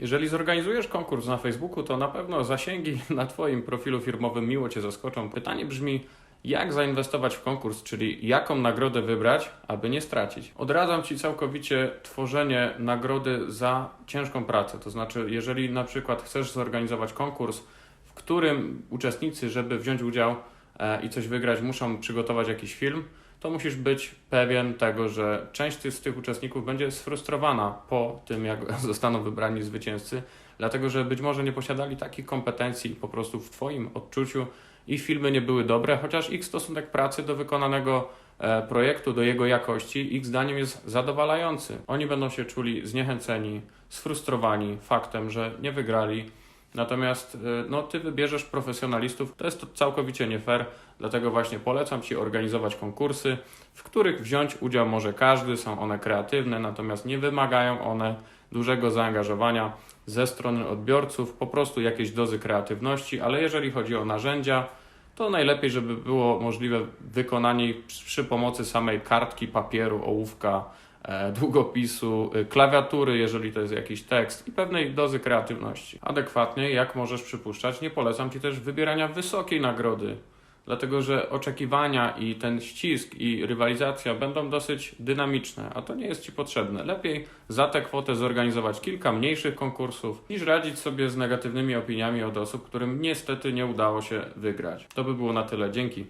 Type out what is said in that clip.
Jeżeli zorganizujesz konkurs na Facebooku, to na pewno zasięgi na Twoim profilu firmowym miło Cię zaskoczą. Pytanie brzmi, jak zainwestować w konkurs, czyli jaką nagrodę wybrać, aby nie stracić. Odradzam Ci całkowicie tworzenie nagrody za ciężką pracę. To znaczy, jeżeli na przykład chcesz zorganizować konkurs, w którym uczestnicy, żeby wziąć udział e, i coś wygrać, muszą przygotować jakiś film, to musisz być pewien tego, że część z tych uczestników będzie sfrustrowana po tym, jak zostaną wybrani zwycięzcy, dlatego że być może nie posiadali takich kompetencji po prostu w Twoim odczuciu, ich filmy nie były dobre, chociaż ich stosunek pracy do wykonanego e, projektu, do jego jakości, ich zdaniem jest zadowalający. Oni będą się czuli zniechęceni, sfrustrowani faktem, że nie wygrali. Natomiast e, no, ty wybierzesz profesjonalistów, to jest to całkowicie nie fair, dlatego właśnie polecam Ci organizować konkursy, w których wziąć udział może każdy, są one kreatywne, natomiast nie wymagają one dużego zaangażowania ze strony odbiorców, po prostu jakieś dozy kreatywności, ale jeżeli chodzi o narzędzia, to najlepiej, żeby było możliwe wykonanie przy, pomocy samej kartki, papieru, ołówka, długopisu, e, klawiatury, jeżeli to jest jakiś tekst i pewnej dozy kreatywności. Adekwatnie, jak możesz przypuszczać, nie polecam Ci też wybierania wysokiej nagrody, dlatego że oczekiwania i ten ścisk i rywalizacja będą dosyć dynamiczne, a to nie jest Ci potrzebne. Lepiej za tę kwotę zorganizować kilka mniejszych konkursów, niż radzić sobie z negatywnymi opiniami od osób, którym niestety nie udało się wygrać. To by było na tyle. Dzięki.